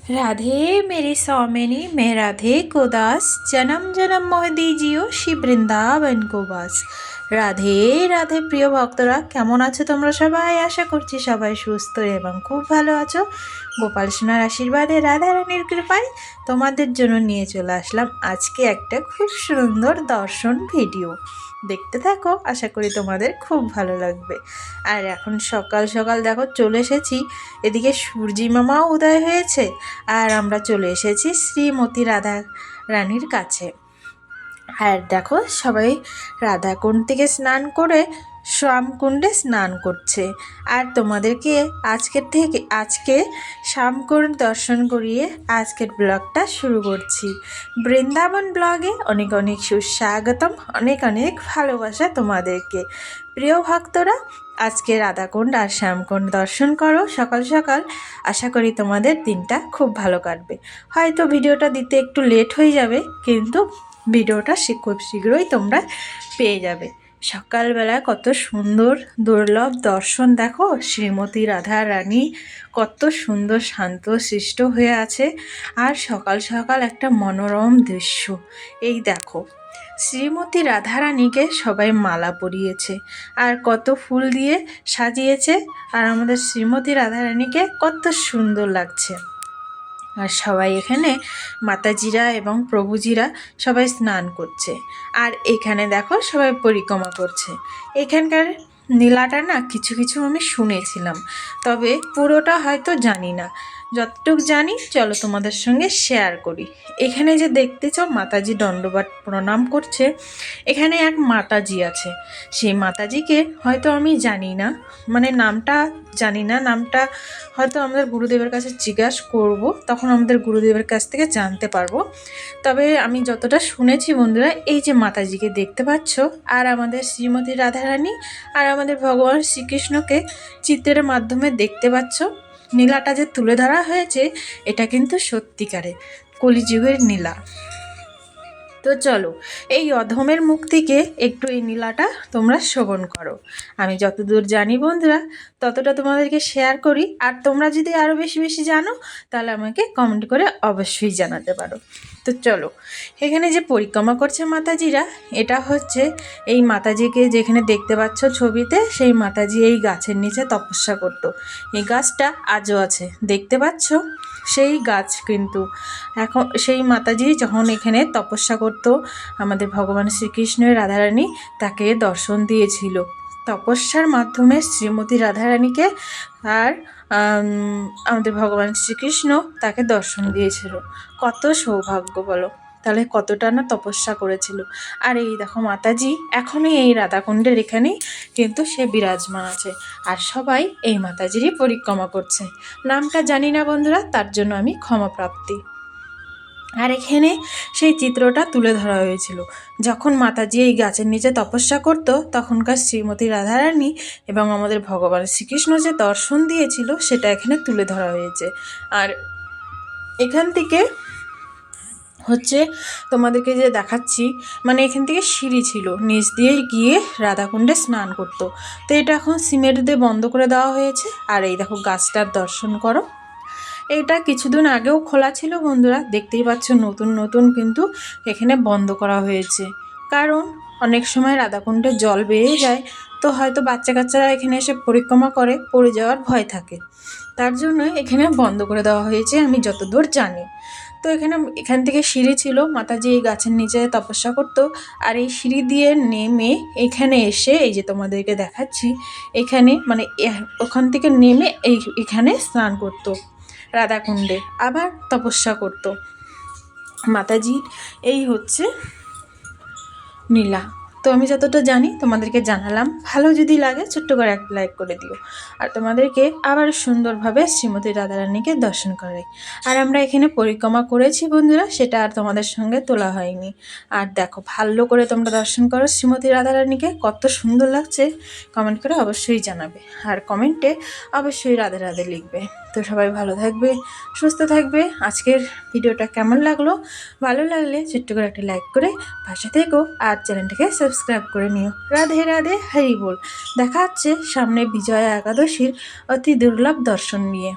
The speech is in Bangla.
राधे, मेरे स्वामिनी मैं राधे को दास। जन्म जन्म मोह दीजियो, श्री वृंदावन को वास। রাধে রাধে প্রিয় ভক্তরা, কেমন আছো তোমরা সবাই? আশা করছি সবাই সুস্থ এবং খুব ভালো আছো। গোপাল সোনার আশীর্বাদে রাধা রানীর কৃপায় তোমাদের জন্য নিয়ে চলে আসলাম আজকে একটা খুব সুন্দর দর্শন ভিডিও। দেখতে থাকো, আশা করি তোমাদের খুব ভালো লাগবে। আর এখন সকাল সকাল দেখো, চলে এসেছি। এদিকে সূর্যি মামাও উদয় হয়েছে। আর আমরা চলে এসেছি শ্রীমতী রাধা রানীর কাছে। আর দেখো সবাই রাধাকুণ্ড থেকে স্নান করে শ্যামকুণ্ডে স্নান করছে। আর তোমাদেরকে আজকের থেকে, আজকে শ্যামকুণ্ড দর্শন করিয়ে আজকের ব্লগটা শুরু করছি। বৃন্দাবন ব্লগে অনেক অনেক সুস্বাগতম, অনেক অনেক ভালোবাসা তোমাদেরকে। প্রিয় ভক্তরা, আজকে রাধাকুণ্ড আর শ্যামকুণ্ড দর্শন করো সকাল সকাল। আশা করি তোমাদের দিনটা খুব ভালো কাটবে। হয়তো ভিডিওটা দিতে একটু লেট হয়ে যাবে, কিন্তু ভিডিওটা শী- খুব শীঘ্রই তোমরা পেয়ে যাবে। সকালবেলা কত সুন্দর দুর্লভ দর্শন, দেখো? শ্রীমতী রাধা রানী কত সুন্দর শান্ত সৃষ্ট হয়ে আছে। আর সকাল সকাল একটা মনোরম দৃশ্য। এই দেখো, শ্রীমতী রাধারানীকে সবাই মালা পরিয়েছে। আর কত ফুল দিয়ে সাজিয়েছে। আর আমাদের শ্রীমতী রাধারানীকে কত সুন্দর লাগছে। আর সবাই এখানে মাতাজিরা এবং প্রভুজিরা সবাই স্নান করছে। আর এখানে দেখো সবাই পরিক্রমা করছে। এখানকার নীলাটা না কিছু কিছু আমি শুনেছিলাম, তবে পুরোটা হয়তো জানি না। যতটুক জানি, চলো তোমাদের সঙ্গে শেয়ার করি। এখানে যে দেখতেছ মাতাজি দণ্ডবাট প্রণাম করছে, এখানে এক মাতাজি আছে। সেই মাতাজিকে হয়তো আমি জানি না মানে নামটা জানি না, নামটা হয়তো আমাদের গুরুদেবের কাছে জিজ্ঞাসা করব, তখন আমাদের গুরুদেবের কাছ থেকে জানতে পারব। তবে আমি যতটা শুনেছি বন্ধুরা, এই যে মাতাজিকে দেখতে পাচ্ছ, আর আমাদের শ্রীমতী রাধারানী, আর আমাদের ভগবান শ্রীকৃষ্ণকে চিত্রের মাধ্যমে দেখতে পাচ্ছ নীলাটা যে তুলে ধরা হয়েছে, এটা কিন্তু সত্যিকারে কলিযুগের নীলা। তো চলো, এই অধমের মুখ থেকে একটু এই নীলাটা তোমরা শ্রবণ করো। আমি যতদূর জানি বন্ধুরা, ততটা তোমাদেরকে শেয়ার করি। আর তোমরা যদি আরও বেশি বেশি জানো, তাহলে আমাকে কমেন্ট করে অবশ্যই জানাতে পারো। তো চলো। এখানে যে পরিক্রমা করছে মাতাজিরা, এটা হচ্ছে এই মাতাজিকে যেখানে দেখতে পাচ্ছ ছবিতে, সেই মাতাজি এই গাছের নিচে তপস্যা করত। এই গাছটা আজও আছে, দেখতে পাচ্ছ? সেই গাছ কিন্তু। এখন সেই মাতাজি যখন এখানে তপস্যা করত, আমাদের ভগবান শ্রীকৃষ্ণের রাধারানী তাকে দর্শন দিয়েছিল। তপস্যার মাধ্যমে শ্রীমতী রাধারানীকে আর আমাদের ভগবান শ্রীকৃষ্ণ তাকে দর্শন দিয়েছিল। কত সৌভাগ্য বলো। তাহলে কতটা না তপস্যা করেছিল। আর এই দেখো মাতাজি, এখনই এই রাধাকুণ্ডের এখানেই কিন্তু সে বিরাজমান আছে। আর সবাই এই মাতাজিরই পরিক্রমা করছে। নামটা জানি না বন্ধুরা, তার জন্য আমি ক্ষমা প্রাপ্তি। আর এখানে সেই চিত্রটা তুলে ধরা হয়েছিল। যখন মাতাজি এই গাছের নিচে তপস্যা করত, তখনকার শ্রীমতী রাধারানী এবং আমাদের ভগবান শ্রীকৃষ্ণ যে দর্শন দিয়েছিল, সেটা এখানে তুলে ধরা হয়েছে। আর এখান থেকে হচ্ছে তোমাদেরকে যে দেখাচ্ছি মানে এখান থেকে সিঁড়ি ছিল। নিচ দিয়ে গিয়ে রাধাকুণ্ডে স্নান করতো। তো এটা এখন সিমেন্ট দিয়ে বন্ধ করে দেওয়া হয়েছে। আর এই দেখো গাছটার দর্শন করো। এটা কিছুদিন আগেও খোলা ছিল বন্ধুরা, দেখতেই পাচ্ছ নতুন নতুন কিন্তু এখানে বন্ধ করা হয়েছে। কারণ অনেক সময় রাধাকুণ্ডে জল বেড়ে যায়, তো হয়তো বাচ্চা কাচ্চারা এখানে এসে পরিক্রমা করে, পড়ে যাওয়ার ভয় থাকে। তার জন্য এখানে বন্ধ করে দেওয়া হয়েছে, আমি যতদূর জানি। তো এখানে এখান থেকে সিঁড়ি ছিল, মাতাজি এই গাছের নিচে তপস্যা করতো, আর এই সিঁড়ি দিয়ে নেমে এখানে এসে, এই যে তোমাদেরকে দেখাচ্ছি, এখানে মানে ওখান থেকে নেমে এই, এখানে স্নান করতো। রাধাকুণ্ডে আবার তপস্যা করত। মাতাজির এই হচ্ছে নীলা। তো আমি যতটা জানি তোমাদেরকে জানালাম। ভালো যদি লাগে ছোট্ট করে একটা লাইক করে দিও। আর তোমাদেরকে আবার সুন্দরভাবে শ্রীমতী রাধারানীকে দর্শন করাই। আর আমরা এখানে পরিক্রমা করেছি বন্ধুরা, সেটা আর তোমাদের সঙ্গে তোলা হয়নি। আর দেখো, ভালো করে তোমরা দর্শন করো শ্রীমতী রাধারানীকে, কত সুন্দর লাগছে। কমেন্ট করে অবশ্যই জানাবে। আর কমেন্টে অবশ্যই রাধে রাধে লিখবে। তো সবাই ভালো থাকবে, সুস্থ থাকবে। আজকের ভিডিওটা কেমন লাগল? ভালো লাগলে ছোট্ট করে একটা লাইক করে পাশে থেকো। আর চ্যানেলটাকে সাবস্ক্রাইব সাবস্ক্রাইব করে নিও রাধে রাধে হরি বল দেখা হচ্ছে সামনে বিজয়া একাদশীর অতি দুর্লভ দর্শন নিয়ে